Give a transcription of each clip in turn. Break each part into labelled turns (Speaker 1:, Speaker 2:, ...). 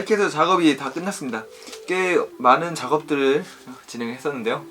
Speaker 1: 자, 이렇게 해서 작업이 다 끝났습니다. 꽤 많은 작업들을 진행했었는데요.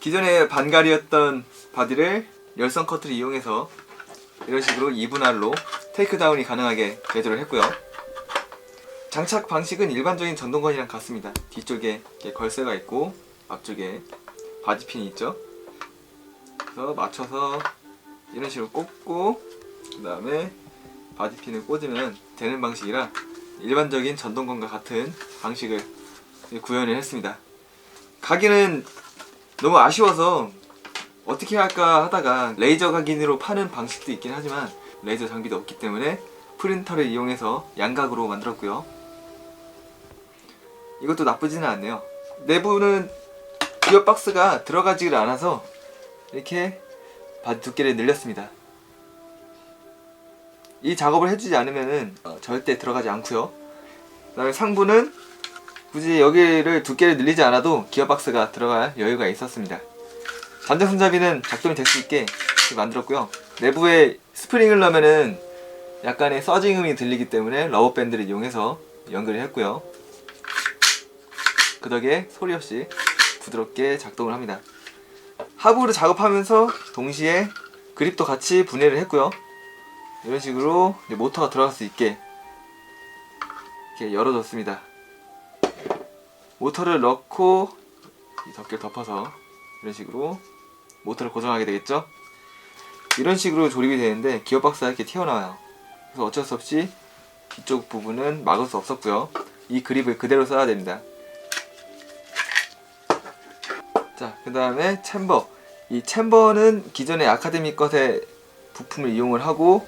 Speaker 1: 기존에 반갈이었던 바디를 열선 커트를 이용해서 이런 식으로 2분할로 테이크다운이 가능하게 개조를 했고요. 장착 방식은 일반적인 전동건이랑 같습니다. 뒤쪽에 걸쇠가 있고 앞쪽에 바디핀이 있죠. 그래서 맞춰서 이런 식으로 꽂고 그 다음에 바디핀을 꽂으면 되는 방식이라 일반적인 전동건과 같은 방식을 구현을 했습니다. 가기는 너무 아쉬워서 어떻게 할까 하다가 레이저 각인으로 파는 방식도 있긴 하지만 레이저 장비도 없기 때문에 프린터를 이용해서 양각으로 만들었고요. 이것도 나쁘지는 않네요. 내부는 기어 박스가 들어가지를 않아서 이렇게 바디 두께를 늘렸습니다. 이 작업을 해주지 않으면은 어, 절대 들어가지 않고요. 그다음에 상부는 굳이 여기를 두께를 늘리지 않아도 기어박스가 들어갈 여유가 있었습니다. 단장 손잡이는 작동이 될 수 있게 만들었고요. 내부에 스프링을 넣으면은 약간의 서징음이 들리기 때문에 러버 밴드를 이용해서 연결을 했고요. 그 덕에 소리 없이 부드럽게 작동을 합니다. 하부를 작업하면서 동시에 그립도 같이 분해를 했고요. 이런 식으로 모터가 들어갈 수 있게 이렇게 열어줬습니다. 모터를 넣고 이 덮개를 덮어서 이런 식으로 모터를 고정하게 되겠죠? 이런 식으로 조립이 되는데 기어박스가 이렇게 튀어나와요. 그래서 어쩔 수 없이 뒤쪽 부분은 막을 수 없었고요. 이 그립을 그대로 써야 됩니다. 자, 그 다음에 챔버. 이 챔버는 기존의 아카데미 것의 부품을 이용을 하고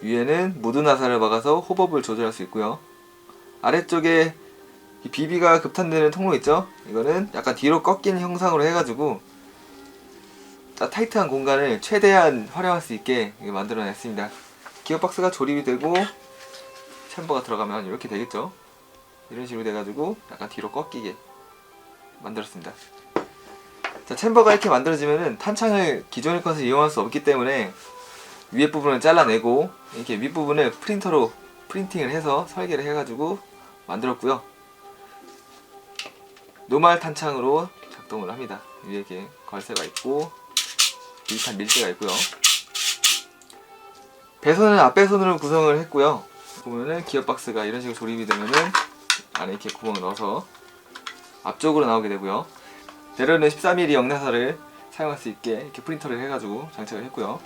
Speaker 1: 위에는 무드 나사를 박아서 호법을 조절할 수 있고요. 아래쪽에 이 비비가 급탄되는 통로 있죠? 이거는 약간 뒤로 꺾이는 형상으로 해가지고 딱 타이트한 공간을 최대한 활용할 수 있게 만들어냈습니다. 기어박스가 조립이 되고 챔버가 들어가면 이렇게 되겠죠? 이런 식으로 돼가지고 약간 뒤로 꺾이게 만들었습니다. 자, 챔버가 이렇게 만들어지면은 탄창을 기존의 것을 이용할 수 없기 때문에 위에 부분을 잘라내고 이렇게 윗부분을 프린터로 프린팅을 해서 설계를 해가지고 만들었고요. 노말 탄창으로 작동을 합니다. 위에 이렇게 걸쇠가 있고 비슷한 밀대가 있고요. 배선은 앞배선으로 구성을 했고요. 보면은 기어박스가 이런 식으로 조립이 되면은 안에 이렇게 구멍을 넣어서 앞쪽으로 나오게 되고요. 대로는 13mm 영나사를 사용할 수 있게 이렇게 프린터를 해가지고 장착을 했고요.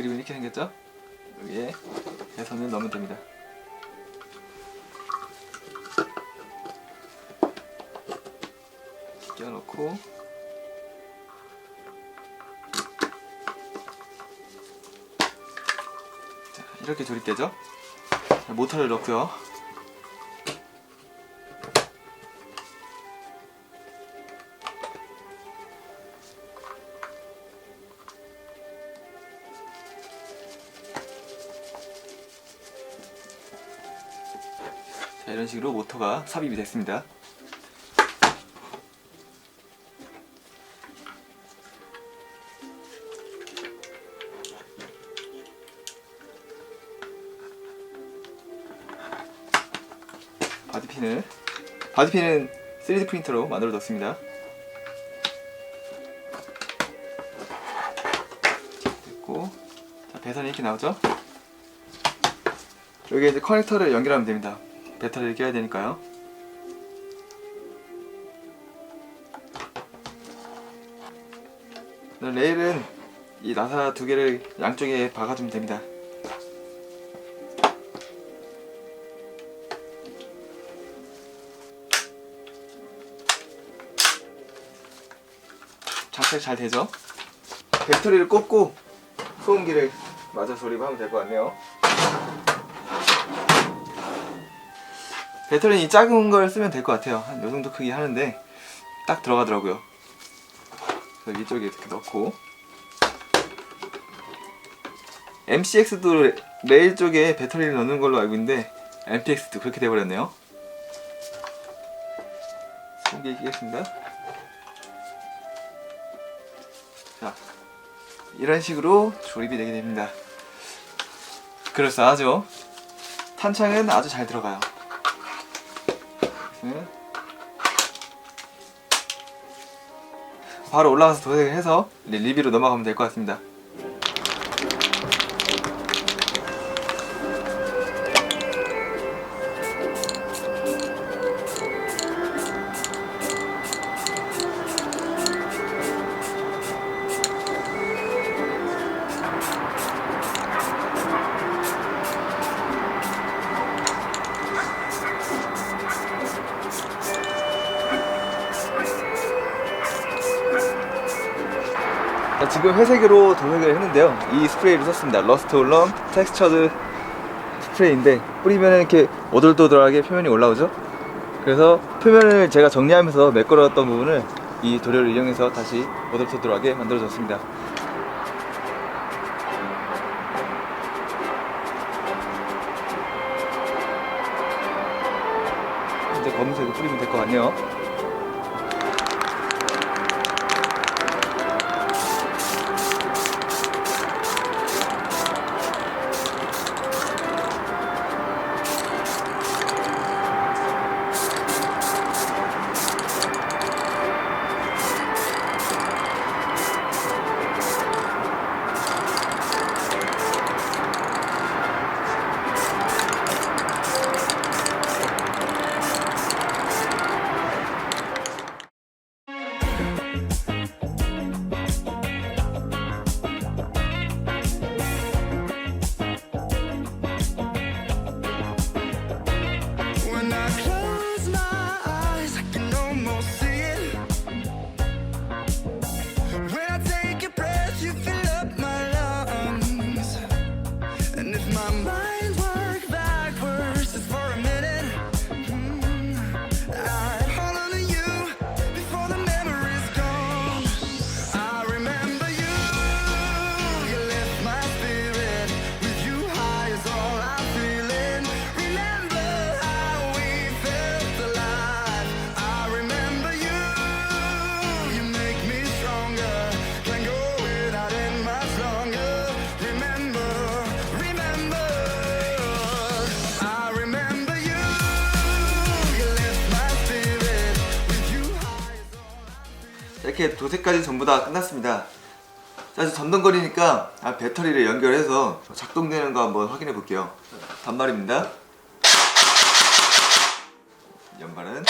Speaker 1: 그리고 이렇게 생겼죠? 여기에 배선을 넣으면 됩니다. 끼워놓고 자, 이렇게 조립되죠? 자, 모터를 넣고요. 자, 이런 식으로 모터가 삽입이 됐습니다. 바디핀을 바디핀은 3D 프린터로 만들어졌습니다. 됐고 자, 배선이 이렇게 나오죠? 여기 이제 커넥터를 연결하면 됩니다. 배터리를 껴야 되니까요. 레일은 이 나사 두 개를 양쪽에 박아주면 됩니다. 장착 잘 되죠? 배터리를 꽂고 소음기를 마저 조립하면 될 것 같네요. 배터리는 이 작은 걸 쓰면 될 것 같아요. 한 요 정도 크기 하는데 딱 들어가더라고요. 그래서 이쪽에 이렇게 넣고. MCX도 레일 쪽에 배터리를 넣는 걸로 알고 있는데 MPX도 그렇게 돼버렸네요. 소개 끼겠습니다. 자 이런 식으로 조립이 되게 됩니다. 그럴싸하죠? 탄창은 아주 잘 들어가요. 바로 올라가서 도색을 해서 리뷰로 넘어가면 될 것 같습니다. 지금 회색으로 도색을 했는데요. 이 스프레이를 썼습니다. 러스트 올럼 텍스처드 스프레이인데 뿌리면 이렇게 오돌도돌하게 표면이 올라오죠. 그래서 표면을 제가 정리하면서 매끄러웠던 부분을 이 도료를 이용해서 다시 오돌토돌하게 만들어줬습니다. 이제 검은색을 뿌리면 될 것 같네요. 이렇게 도색까지 전부 다 끝났습니다. 자, 이제 전동거리니까 아, 배터리를 연결해서 작동되는 거 한번 확인해 볼게요. 단말입니다. 연발은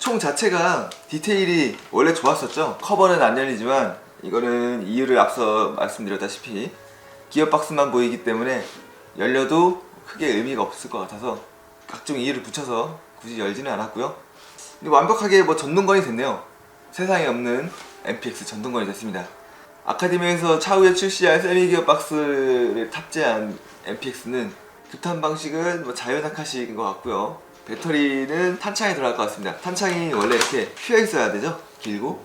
Speaker 1: 총 자체가 디테일이 원래 좋았었죠. 커버는 안 열리지만 이거는 이유를 앞서 말씀드렸다시피 기어 박스만 보이기 때문에 열려도 크게 의미가 없을 것 같아서 각종 이유를 붙여서 굳이 열지는 않았고요. 근데 완벽하게 뭐 전동건이 됐네요. 세상에 없는 MPX 전동건이 됐습니다. 아카데미에서 차후에 출시할 세미 기어 박스를 탑재한 MPX는 급탄 방식은 뭐 자연낙하식인 것 같고요. 배터리는 탄창에 들어갈 것 같습니다. 탄창이 원래 이렇게 휘어 있어야 되죠? 길고.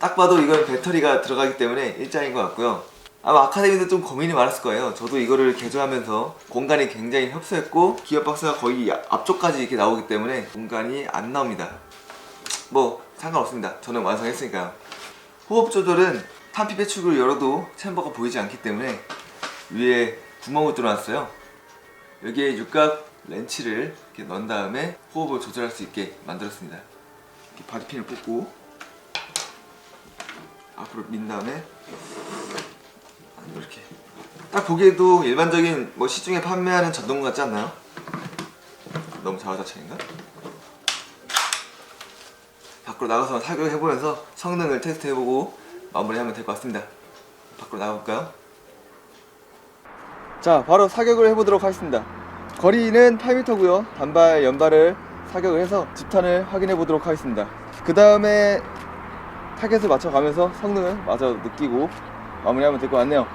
Speaker 1: 딱 봐도 이건 배터리가 들어가기 때문에 일자인 것 같고요. 아마 아카데미도 좀 고민이 많았을 거예요. 저도 이거를 개조하면서 공간이 굉장히 협소했고 기어 박스가 거의 앞쪽까지 이렇게 나오기 때문에 공간이 안 나옵니다. 뭐 상관없습니다. 저는 완성했으니까요. 호흡 조절은 탄피 배축을 열어도 챔버가 보이지 않기 때문에 위에 구멍을 뚫어놨어요. 여기에 육각 렌치를 이렇게 넣은 다음에 호흡을 조절할 수 있게 만들었습니다. 이렇게 바디핀을 꽂고 앞으로 민 다음에 이렇게 딱 보기에도 일반적인 뭐 시중에 판매하는 전동건 같지 않나요? 너무 자화자찬인가? 밖으로 나가서 사격해보면서 성능을 테스트해보고 마무리하면 될 것 같습니다. 밖으로 나가볼까요? 자, 바로 사격을 해보도록 하겠습니다. 거리는 8m고요. 단발, 연발을 사격을 해서 집탄을 확인해 보도록 하겠습니다. 그 다음에 타겟을 맞춰가면서 성능을 마저 느끼고 마무리하면 될 것 같네요.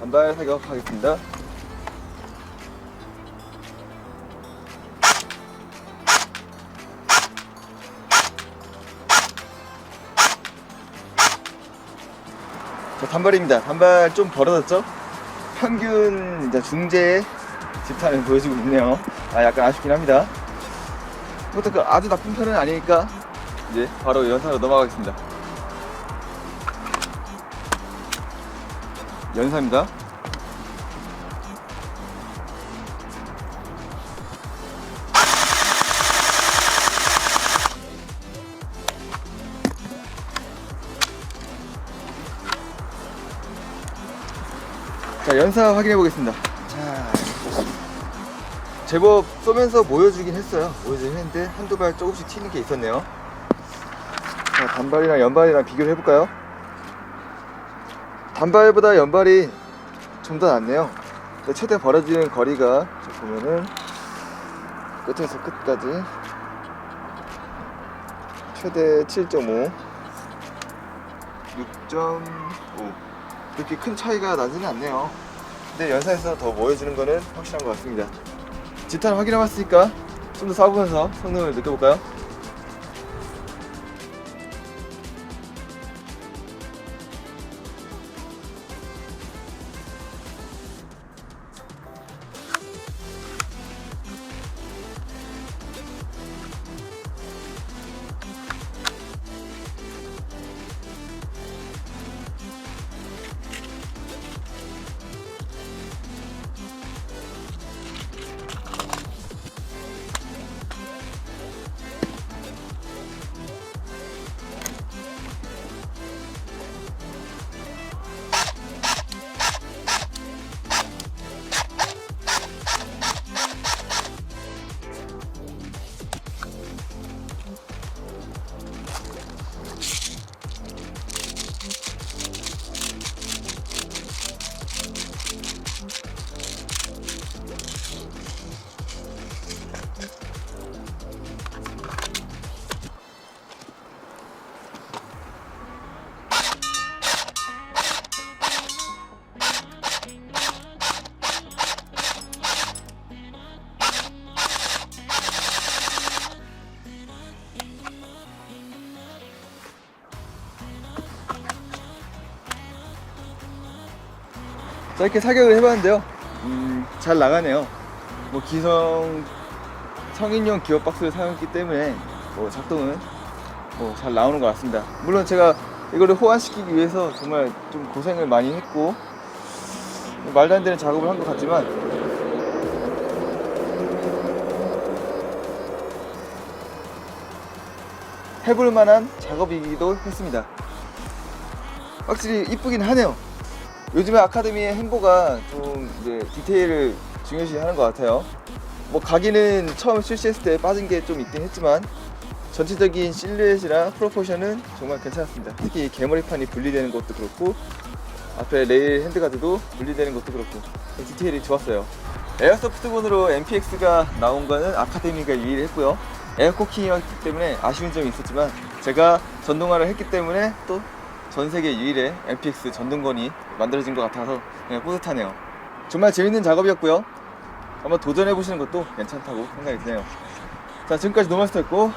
Speaker 1: 단발 사격하겠습니다. 자, 단발입니다. 단발 좀 벌어졌죠? 평균 이제 중재 집탄을 보여주고 있네요. 아, 약간 아쉽긴 합니다. 그것도 그 아주 나쁜 편은 아니니까 이제 바로 연사로 넘어가겠습니다. 연사입니다. 자, 연사 확인해 보겠습니다. 자, 제법 쏘면서 모여주긴 했어요. 모여주긴 했는데 한두 발 조금씩 튀는 게 있었네요. 자, 단발이랑 연발이랑 비교를 해볼까요? 단발보다 연발이 좀 더 낫네요. 최대 벌어지는 거리가 저 보면은 끝에서 끝까지 최대 7.5, 6.5 그렇게 큰 차이가 나지는 않네요. 근데 연사에서 더 모여주는 거는 확실한 것 같습니다. 지탄 확인해봤으니까 좀더 쏴보면서 성능을 느껴볼까요? 자 이렇게 사격을 해봤는데요. 음, 잘 나가네요. 뭐 기성 성인용 기어 박스를 사용했기 때문에 뭐 작동은 뭐 잘 나오는 것 같습니다. 물론 제가 이거를 호환시키기 위해서 정말 좀 고생을 많이 했고 말도 안 되는 작업을 한 것 같지만. 해볼 만한 작업이기도 했습니다. 확실히 이쁘긴 하네요 요즘에 아카데미의 행보가 좀 이제 디테일을 중요시 하는 것 같아요. 뭐 가기는 처음 출시했을 때 빠진 게 좀 있긴 했지만 전체적인 실루엣이랑 프로포션은 정말 괜찮았습니다. 특히 개머리판이 분리되는 것도 그렇고 앞에 레일 핸드가드도 분리되는 것도 그렇고 디테일이 좋았어요. 에어소프트본으로 MPX가 나온 거는 아카데미가 유일했고요. 에어코킹이었기 때문에 아쉬운 점이 있었지만 제가 전동화를 했기 때문에 또 전 세계 유일의 MPX 전동건이 만들어진 것 같아서 그냥 뿌듯하네요. 정말 재밌는 작업이었고요. 한번 도전해 보시는 것도 괜찮다고 생각이 드네요. 자 지금까지 노마스터였고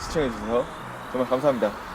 Speaker 1: 시청해 주셔서 정말 감사합니다.